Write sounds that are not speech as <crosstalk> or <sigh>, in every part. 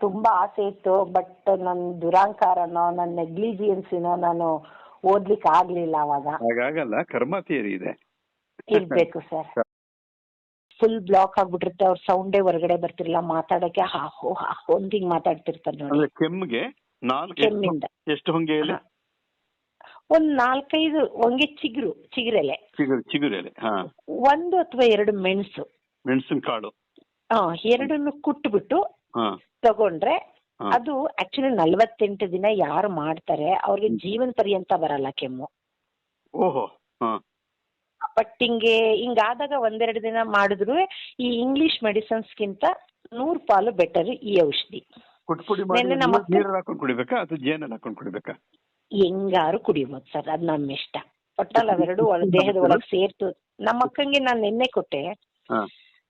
ತುಂಬಾ ಆಸೆ ಇತ್ತು ಬಟ್ ನನ್ನ ದುರಾಂಕಾರನೋ ನನ್ನ ನೆಗ್ಲಿಜಿಯನ್ಸಿನೋ ನಾನು ಓದ್ಲಿಕ್ಕೆ ಆಗ್ಲಿಲ್ಲ ಅವಾಗ. ಹಾಗಾಗಲ್ಲ ಕರ್ಮ ಥಿಯರಿ ಇದೆ. ಇರ್ಬೇಕು <laughs> ಸರ್. ಫುಲ್ ಬ್ಲಾಕ್ ಆಗ್ಬಿಟ್ಟಿರುತ್ತೆ ಅವ್ರ ಸೌಂಡೇ ಹೊರಗಡೆ ಬರ್ತಿರ್ಲಿಲ್ಲ ಮಾತಾಡಕ್ಕೆ ಹಾ ಹೋ ಹಾ ಹೋ ಅಂತ ಹಿಂಗ್ ಮಾತಾಡ್ತಿರ್ತಾರೆ ನೋಡಿ. ಅಂದ್ರೆ ಕೆಮ್ಮಿಗೆ ಎಷ್ಟು- ಕೆಮ್ಮಿಂದ. ಎಷ್ಟು ಹೊಂಗೆ ಎಲೆ? ಹಾ. ಒಂದ್ ನಾಲ್ಕೈದು ಹೊಂಗೆ ಚಿಗುರು ಚಿಗುರೆಲೆ. ಚಿಗುರು ಚಿಗುರೆಲೆ ಹಾ. ಒಂದು ಅಥವಾ ಎರಡು ಮೆಣಸು. ಮೆಣಸಿನ ಕಾಳು ಆ ಎರಡನ್ನು ಕುಟ್ಬಿಟ್ಟು ತಗೊಂಡ್ರೆ ಅದು ಆಕ್ಚುಲಿ ನಲ್ವತ್ತೆಂಟು ದಿನ ಯಾರು ಮಾಡ್ತಾರೆ ಅವ್ರಿಗೆ ಜೀವನ ಪರ್ಯಂತ ಬರಲ್ಲ ಕೆಮ್ಮು. ಓಹೋ ಬಟ್ ಹಿಂಗೆ ಹಿಂಗಾದಾಗ ಒಂದೆರಡು ದಿನ ಮಾಡಿದ್ರು ಈ ಇಂಗ್ಲಿಷ್ ಮೆಡಿಸನ್ಸ್ಗಿಂತ ನೂರ್ ಪಾಲು ಬೆಟರ್ ಈ ಔಷಧಿ. ಕುಡಿಬೇಕಾ ಅಥವಾ ಜೇನಲ್ಲಿ ಹಾಕೊಂಡು ಕುಡಿಬೇಕಾ? ಹೆಂಗಾರು ಕುಡಿಬೋದು ಸರ್ ಅದ್ ನಮ್ಮ ಇಷ್ಟ. ಒಟ್ಟಲ್ಲ ಅವೆರಡು <laughs> ದೇಹದ ಒಳಗ್ ಸೇರ್ತು ನಮ್ಮ ಅಕ್ಕಂಗೆ ನಾನು ನಿನ್ನೆ ಕೊಟ್ಟೆ.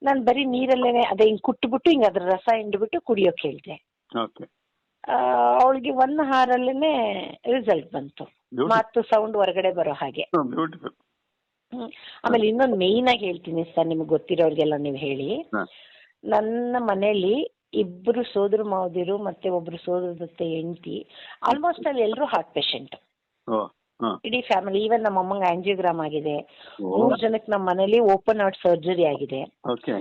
ನಾನ್ ಬರೀ ನೀರಲ್ಲೇನೆ ಅದೇ ಹಿಂಗ್ ಕುಟ್ಬಿಟ್ಟು ಹಿಂಗ್ ಅದ್ರ ರಸ ಹಿಂಡ್ಬಿಟ್ಟು ಕುಡಿಯೋಕೆ ಹೇಳ್ದೆ. ಓಕೆ. ಅವಳಿಗೆ ಒನ್ ಹಾರಲ್ಲೇನೆ ರಿಸಲ್ಟ್ ಬಂತು. ಮತ್ತು ಸೌಂಡ್ ಹೊರಗಡೆ ಬರೋ ಹಾಗೆ. Beautiful hmm. ಆಮೇಲೆ ಇನ್ನೊಂದು ಮೇಯ್ನ್ ಆಗಿ ಹೇಳ್ತೀನಿ ಸರ್ ನಿಮ್ಗೆ ಗೊತ್ತಿರೋರ್ಗೆಲ್ಲ ನೀವು ಹೇಳಿ. ಹಾ. ನನ್ನ ಮನೆಯಲ್ಲಿ ಇಬ್ರು ಸೋದರ ಮಾವದಿರು ಮತ್ತೆ ಒಬ್ರು ಸೋದರ ಜೊತೆ ಹೆಂಡತಿ ಆಲ್ಮೋಸ್ಟ್ ಅಲ್ಲಿ ಎಲ್ಲರೂ ಹಾರ್ಟ್ ಪೇಷಂಟ್ ಓ. ಇಡೀ ಫ್ಯಾಮಿಲಿ ಈವನ್ ನಮ್ಮ ಅಮ್ಮಂಗೆ ಆಂಜಿಯೋಗ್ರಾಮ್ ಆಗಿದೆ. ಮೂರ್ ಜನಕ್ಕೆ ನಮ್ಮ ಮನೇಲಿ ಓಪನ್ ಹಾರ್ಟ್ ಸರ್ಜರಿ ಆಗಿದೆ. ಓಕೆ.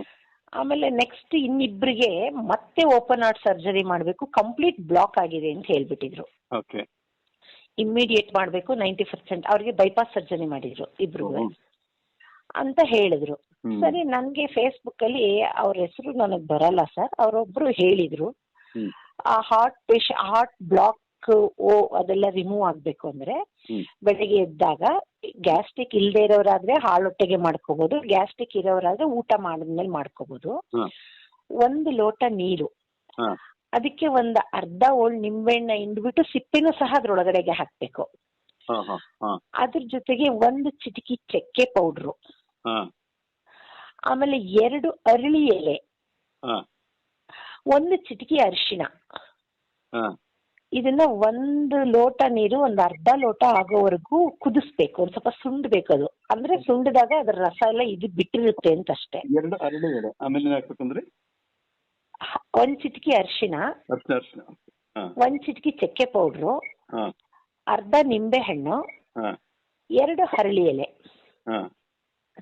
ಆಮೇಲೆ ನೆಕ್ಸ್ಟ್ ಇನ್ನಿಬ್ರಿಗೆ ಮತ್ತೆ ಓಪನ್ ಹಾರ್ಟ್ ಸರ್ಜರಿ ಮಾಡಬೇಕು ಕಂಪ್ಲೀಟ್ ಬ್ಲಾಕ್ ಆಗಿದೆ ಅಂತ ಹೇಳ್ಬಿಟ್ಟಿದ್ರು. ಓಕೆ. ಇಮ್ಮಿಡಿಯೇಟ್ ಮಾಡಬೇಕು ನೈಂಟಿ ಪರ್ಸೆಂಟ್ ಅವ್ರಿಗೆ ಬೈಪಾಸ್ ಸರ್ಜರಿ ಮಾಡಿದ್ರು ಇಬ್ರು ಅಂತ ಹೇಳಿದ್ರು. ಸರಿ ನನ್ಗೆ ಫೇಸ್ಬುಕ್ ಅಲ್ಲಿ ಅವ್ರ ಹೆಸರು ನನಗ್ ಬರಲ್ಲ ಸರ್ ಅವರೊಬ್ರು ಹೇಳಿದ್ರು. ಹಾರ್ಟ್ ಪೇಶ ಹಾರ್ಟ್ ಬ್ಲಾಕ್ ಓ ಅದೆಲ್ಲ ರಿಮೂವ್ ಆಗ್ಬೇಕು ಅಂದ್ರೆ ಬೆಳಿಗ್ಗೆ ಎದ್ದಾಗ ಗ್ಯಾಸ್ಟ್ರಿಕ್ ಇಲ್ದೇ ಇರೋರಾದ್ರೆ ಹಾಳೊಟ್ಟೆಗೆ ಮಾಡ್ಕೋಬಹುದು ಗ್ಯಾಸ್ಟ್ರಿಕ್ ಇರೋರಾದ್ರೆ ಊಟ ಮಾಡಿದ್ಮೇಲೆ ಮಾಡ್ಕೋಬಹುದು ಒಂದ್ ಲೋಟ ನೀರು. ಅದಕ್ಕೆ ಒಂದು ಅರ್ಧ ಓಳ್ ನಿಂಬೆಹಣ್ಣ ಹಿಂಡ್ಬಿಟ್ಟು ಸಿಪ್ಪೆನೂ ಸಹ ಅದ್ರೊಳಗಡೆಗೆ ಹಾಕ್ಬೇಕು. ಅದ್ರ ಜೊತೆಗೆ ಒಂದು ಚಿಟಕಿ ಚಕ್ಕೆ ಪೌಡ್ರು. ಆಮೇಲೆ ಎರಡು ಅರಳಿ ಎಲೆ. ಒಂದು ಚಿಟಕಿ ಅರಿಶಿನ ಇದನ್ನ ಒಂದು ಲೋಟ ನೀರು ಒಂದು ಅರ್ಧ ಲೋಟ ಆಗೋವರೆಗೂ ಕುದಿಸ್ಬೇಕು ಒಂದ್ ಸ್ವಲ್ಪ ಸುಂಡ್ಬೇಕು ಅದು. ಅಂದ್ರೆ ಸುಂಡಿದಾಗ ಅದ್ರ ರಸ ಎಲ್ಲ ಇದು ಬಿಟ್ಟಿರುತ್ತೆ ಅಂತ ಅಷ್ಟೇ ಎರಡು ಅರಳಿ ಎಲೆ ಆಮೇಲೆ ಏನ್ ಹಾಕ್ಬೇಕಂದ್ರೆ? ಹ- ಒಂದ್ ಚಿಟಕಿ ಅರಿಶಿನ ಅರ್ಶಿನ ಅರ್ಶಿನ ಹಾ. ಒಂದ್ ಚಿಟಕಿ ಚಕ್ಕೆ ಪೌಡ್ರು ಹಾ. ಅರ್ಧ ನಿಂಬೆ ಹಣ್ಣು ಹಾ. ಎರಡು ಹರಳಿ ಎಲೆ. ಹಾ.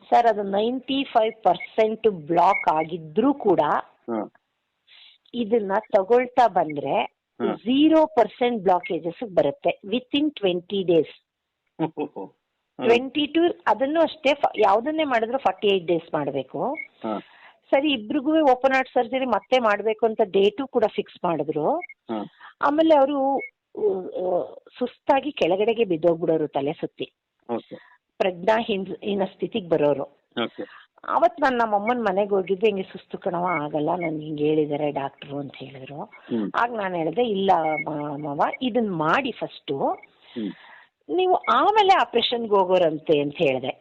ಸರ್ ಅದು ನೈಂಟಿ ಫೈವ್ ಪರ್ಸೆಂಟ್ ಬ್ಲಾಕ್ ಆಗಿದ್ರೂ ಕೂಡ ಹಾ. ಇದನ್ನ ತಗೊಳ್ತಾ ಬಂದ್ರೆ. ಝೀರೋ ಪರ್ಸೆಂಟ್ ಬ್ಲಾಕೇಜಸ್ ಬರುತ್ತೆ within twenty days twenty two ಅದನ್ನು ಅಷ್ಟೇ ಯಾವ್ದನ್ನೇ ಮಾಡಿದ್ರು ಫಾರ್ಟಿ ಏಟ್ ಡೇಸ್ ಮಾಡಬೇಕು ಸರಿ ಇಬ್ರಿಗೂ ಓಪನ್ ಹಾರ್ಟ್ ಸರ್ಜರಿ ಮತ್ತೆ ಮಾಡಬೇಕು ಅಂತ ಡೇಟು ಕೂಡ ಫಿಕ್ಸ್ ಮಾಡಿದ್ರು. ಆಮೇಲೆ ಅವರು ಸುಸ್ತಾಗಿ ಕೆಳಗಡೆಗೆ ಬಿದ್ದೋಗ್ಬಿಡೋರು ತಲೆ ಸುತ್ತಿ. ಪ್ರಜ್ಞಾ ಹಿಂದಿನ ಹೀನ ಸ್ಥಿತಿಗೆ ಬರೋರು. ಓಕೆ ಅವತ್ ನಾನು ನಮ್ಮ ಅಮ್ಮನ ಮನೆಗೆ ಹೋಗಿದ್ದೆ ಹಿಂಗೆ ಸುಸ್ತು ಕಣವ ಆಗಲ್ಲ ನನ್ಗೆ ಹಿಂಗೆ ಹೇಳಿದ್ದಾರೆ ಡಾಕ್ಟ್ರು ಅಂತ ಹೇಳಿದ್ರು. ಆಗ ನಾನು ಹೇಳಿದೆ ಇಲ್ಲ ಮಾವ ಇದನ್ನ ಮಾಡಿ ಫಸ್ಟು. ನೀವು ಆಮೇಲೆ ಆಪರೇಷನ್ಗೆ ಹೋಗೋರಂತೆ ಅಂತ ಹೇಳಿದೆ.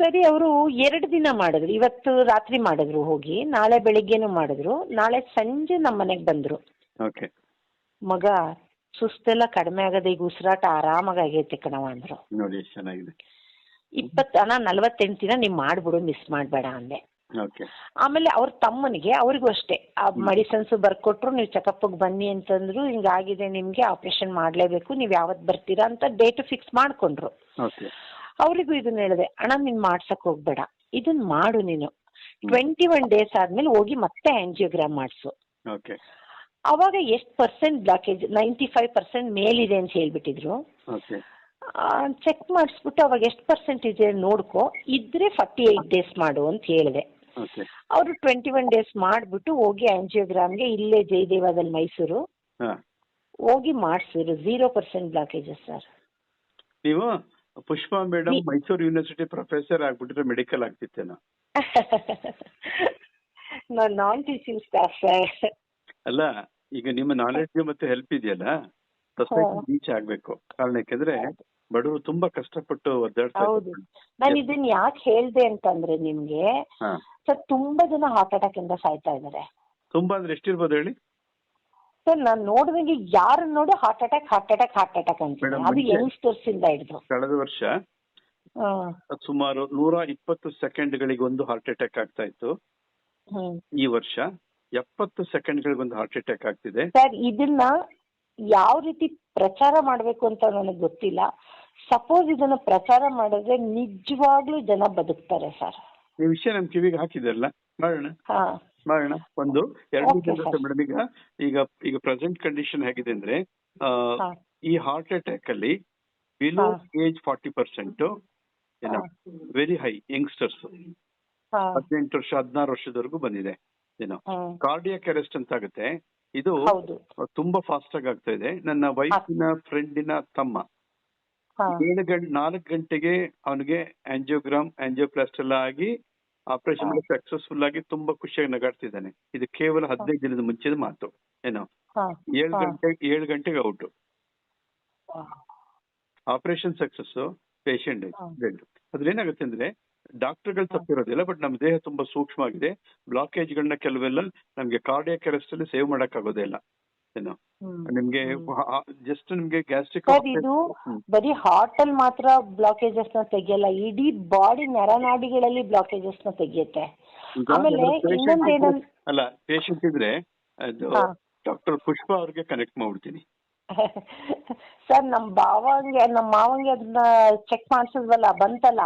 ಸರಿ ಅವರು ಎರಡು ದಿನ ಮಾಡಿದ್ರು. ಇವತ್ತು ರಾತ್ರಿ ಮಾಡಿದ್ರು ಹೋಗಿ ನಾಳೆ ಬೆಳಿಗ್ಗೆನು ಮಾಡಿದ್ರು. ನಾಳೆ ಸಂಜೆ ನಮ್ಮ ಮನೆಗೆ ಬಂದ್ರು. ಮಗ ಸುಸ್ತೆಲ್ಲ ಕಡಿಮೆ ಆಗದೆ ಈಗ ಉಸಿರಾಟ ಆರಾಮಾಗಿ ಆಗೈತೆ ಕಣವ ಅಂದ್ರು. ನೋಡಿ ಚೆನ್ನಾಗಿದೆ. ಇಪ್ಪತ್ತು ಅಣ್ಣ ನಲ್ವತ್ತೆಂಟು ದಿನ ನೀವು ಮಾಡ್ಬಿಡು ಮಿಸ್ ಮಾಡಬೇಡ ಅಂದೆ. ಆಮೇಲೆ ಅವ್ರ ತಮ್ಮನಿಗೆ ಅವ್ರಿಗೂ ಅಷ್ಟೇ. ಆ ಮೆಡಿಸನ್ಸ್ ಬರ್ಕೊಟ್ರು ನೀವು ಚೆಕಪ್ಗೆ ಬನ್ನಿ ಅಂತಂದ್ರು ಹಿಂಗಾಗಿದೆ ನಿಮ್ಗೆ ಆಪರೇಷನ್ ಮಾಡ್ಲೇಬೇಕು ನೀವ್ ಯಾವತ್ ಬರ್ತೀರಾ ಅಂತ ಡೇಟ್ ಫಿಕ್ಸ್ ಮಾಡ್ಕೊಂಡ್ರು. ಅವ್ರಿಗೂ ಇದನ್ನ ಹೇಳಿದೆ ಅಣ್ಣ ನೀನ್ ಮಾಡ್ಸಕ್ ಹೋಗ್ಬೇಡ. ಇದನ್ ಮಾಡು ನೀನು. ಟ್ವೆಂಟಿ ಒನ್ ಡೇಸ್ ಆದ್ಮೇಲೆ ಹೋಗಿ ಮತ್ತೆ ಆಂಜಿಯೋಗ್ರಾಮ್ ಮಾಡಿಸು. ಅವಾಗ ಎಷ್ಟ್ percent blockage ninety five percent ಮೇಲಿದೆ ಅಂತ ಹೇಳ್ಬಿಟ್ಟಿದ್ರು. ಚೆಕ್ ಮಾಡಿಸ್ಬಿಟ್ಟು ಅವಾಗ ಎಷ್ಟು ಪರ್ಸೆಂಟ್ ಇದೆ ನೋಡ್ಕೊ. ಇದ್ರೆ ಫಾರ್ಟಿ ಏಟ್ ಡೇಸ್ ಮಾಡು ಅಂತ ಹೇಳಿದೆ. ಅವರು ಟ್ವೆಂಟಿ ಒನ್ ಡೇಸ್ ಮಾಡಿಬಿಟ್ಟು ಹೋಗಿ ಆಂಜಿಯೋಗ್ರಾಮ್ಗೆ ಇಲ್ಲೇ ಜಯದೇವದಲ್ಲಿ ಮೈಸೂರು. ಹಾ. ಹೋಗಿ ಮಾಡಿಸಿದ್ರು. ಜೀರೋ ಪರ್ಸೆಂಟ್ ಬ್ಲಾಕೇಜಸ್ ಸರ್ ನೀವು Pushpa madam Mysuru university professor ಆಗ್ಬಿಟ್ರೆ ಮೆಡಿಕಲ್ ಆಗ್ತಿತ್ತೇನೋ? <laughs> ನಾನು ನಾನ್ ಟೀಚಿಂಗ್ ಸ್ಟಾಫ್ ಸರ್ ಅಲ್ಲ ಈಗ ನಿಮ್ಮ ನಾಲೆಡ್ಜ್ ಮತ್ತೆ ಹೆಲ್ಪ್ ಇದೆಯಲ್ಲ? ಸೊಸೈಟಿ. ರೀಚ್ ಆಗ್ಬೇಕು. ಕಾರಣ ಯಾಕೆಂದ್ರೆ ಬಡವರು ತುಂಬಾ ಕಷ್ಟಪಟ್ಟು ಹೌದು. ನಾನು ಇದನ್ನ ಯಾಕೆ ಹೇಳ್ದೆ ಅಂತಂದ್ರೆ ನಿಮ್ಗೆ ಹಾ. ಸರ್ ತುಂಬಾ ಜನ ಹಾರ್ಟ್ ಅಟ್ಯಾಕ್ ಇಂದ ಸಾಯ್ತಾ ಇದ್ದಾರೆ. ತುಂಬಾ ಅಂದ್ರೆ ಎಷ್ಟಿರ್ಬೋದು ಹೇಳಿ? ಸರ್ ನಾನು ನೋಡಿದಂಗೆ ಯಾರು ನೋಡಿ heart attack heart attack heart attack ಅಂತ Madam, ಅದು ಮುಂಚೆ- ಯಂಗ್ಸ್ಟರ್ಸ್ ಇಂದ ಹಿಡಿದು. ಕಳೆದ ವರ್ಷ ಸುಮಾರು ನೂರ ಇಪ್ಪತ್ತು ಸೆಕೆಂಡ್ಗಳಿಗೆ ಒಂದು ಹಾರ್ಟ್ ಅಟ್ಯಾಕ್ ಆಗ್ತಾ ಇತ್ತು. ಈ ವರ್ಷ ಎಪ್ಪತ್ತು ಸೆಕೆಂಡ್ಗಳಿಗೊಂದು ಹಾರ್ಟ್ ಅಟ್ಯಾಕ್ ಆಗ್ತಿದೆ. ಸರ್ ಇದನ್ನ ಯಾವ ರೀತಿ ಪ್ರಚಾರ ಮಾಡಬೇಕು ಅಂತ ನನಗೆ ಗೊತ್ತಿಲ್ಲ. ಸಪೋಸ್ ಇದನ್ನ ಪ್ರಚಾರ ಮಾಡಿದ್ರೆ ನಿಜವಾಗ್ಲೂ ಜನ ಬದುಕ್ತಾರೆ ಸರ್ ಈ ವಿಷಯ ನಮ್ ಕಿವಿಗೆ ಹಾಕಿದ್ರಲ್ಲ? ಮಾಡೋಣ. ಮಾಡೋಣ. ಒಂದು ಎರಡು. ಮೇಡಮ್ ಈಗ ಈಗ ಈಗ ಪ್ರೆಸೆಂಟ್ ಕಂಡೀಷನ್ ಹೇಗಿದೆ ಅಂದ್ರೆ ಈ ಹಾರ್ಟ್ ಅಟ್ಯಾಕ್ ಅಲ್ಲಿ ಬಿಲೋ. ಏಜ್ ಫಾರ್ಟಿ ಪರ್ಸೆಂಟ್ ಏನೋ ವೆರಿ ಹೈ. ಯಂಗ್ಸ್ಟರ್ಸ್ ಹದಿನೆಂಟು ವರ್ಷ ಹದಿನಾರು ವರ್ಷದವರೆಗೂ ಬಂದಿದೆ ಏನೋ. ಕಾರ್ಡಿಯಾಕ್ ಅರೆಸ್ಟ್ ಅಂತ ಆಗುತ್ತೆ. ಇದು ತುಂಬಾ ಫಾಸ್ಟ್ ಆಗಿ ಆಗ್ತಾ ಇದೆ. ನನ್ನ ವೈಫಿನ ಫ್ರೆಂಡಿನ ತಮ್ಮ ಏಳು ಗಂಟೆ ನಾಲ್ಕು ಗಂಟೆಗೆ ಅವನಿಗೆ ಆಂಜಿಯೋಗ್ರಾಮ್ ಆಂಜಿಯೋಪ್ಲಾಸ್ಟ್ ಎಲ್ಲ ಆಗಿ ಆಪರೇಷನ್. ಸಕ್ಸಸ್ಫುಲ್ ಆಗಿ ತುಂಬಾ ಖುಷಿಯಾಗಿ ನಗಾಡ್ತಿದ್ದಾನೆ. ಇದು ಕೇವಲ ಹದಿನೈದು ದಿನದ ಮುಂಚಿನ ಮಾತು. ಏನೋ? ಏಳು. ಗಂಟೆ ಏಳು ಗಂಟೆಗೆ ಔಟ್. ಆಪರೇಷನ್ ಸಕ್ಸಸ್ ಪೇಷಂಟ್ ಅದ್ರಲ್ಲಿ ಏನಾಗುತ್ತೆ ಅಂದ್ರೆ ಡಾಕ್ಟರ್ಗಳು ತಪ್ಪಿರೋದಿಲ್ಲ ಬಟ್ ನಮ್ಮ ದೇಹ ತುಂಬಾ ಸೂಕ್ಷ್ಮ ಆಗಿದೆ ಬ್ಲಾಕೇಜ್ ಗಳನ್ನ ಕೆಲವೆಲ್ಲ ನಮ್ಗೆ ಕಾರ್ಡಿಯಾಕ್ ಅರೆಸ್ಟ್ ಅಲ್ಲಿ ಸೇವ್ ಮಾಡಕ್ ಆಗೋದೇ ಇಲ್ಲ. ಏನೋ. ನಿಮ್ಗೆ ಜಸ್ಟ್ ನಿಮ್ಗೆ ಗ್ಯಾಸ್ಟ್ರಿಕ್ ಇದು ಬರೀ ಹಾರ್ಟ್ ಅಲ್ಲಿ ಮಾತ್ರ ಬ್ಲಾಕೇಜಸ್ನ ತೆಗಿಯಲ್ಲ ಇಡೀ ಬಾಡಿ ನರನಾಡಿಗಳಲ್ಲಿ ಬ್ಲಾಕೇಜಸ್ನ ತೆಗಿಯುತ್ತೆ ಆಮೇಲೆ ಅಲ್ಲ ಪೇಷಂಟ್ ಇದ್ರೆ ಡಾಕ್ಟರ್ ಪುಷ್ಪ ಅವ್ರಿಗೆ ಕನೆಕ್ಟ್ ಮಾಡ್ಬಿಡ್ತೀನಿ. <laughs> ಸರ್ ನಮ್ ಭಾವಂಗೆ ನಮ್ ಮಾವಂಗೆ ಅದನ್ನ ಚೆಕ್ ಮಾಡ್ಸಿದ್ವಲ್ಲ ಬಂತಲ್ಲ?